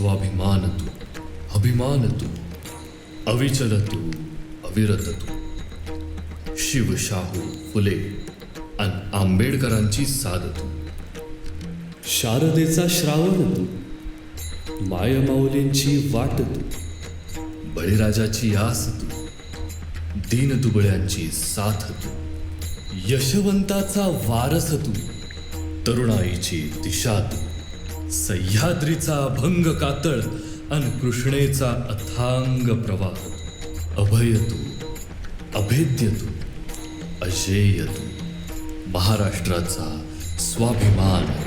स्वाभिमान तू अभिमान तू अविचल शिव शाहू फुले आणि आंबेडकरांची साधतू शारदेचा श्रावण तू मायमाऊलींची वाट तू बळीराजाची आस तू दीनदुबळ्यांची साथ तू यशवंताचा वारस तू तरुणाईची दिशा तू सह्याद्रीचा अभंग कातळ आणि कृष्णेचा अथांग प्रवाह. अभय तू अभेद्य तू अजेय तू महाराष्ट्राचा स्वाभिमान.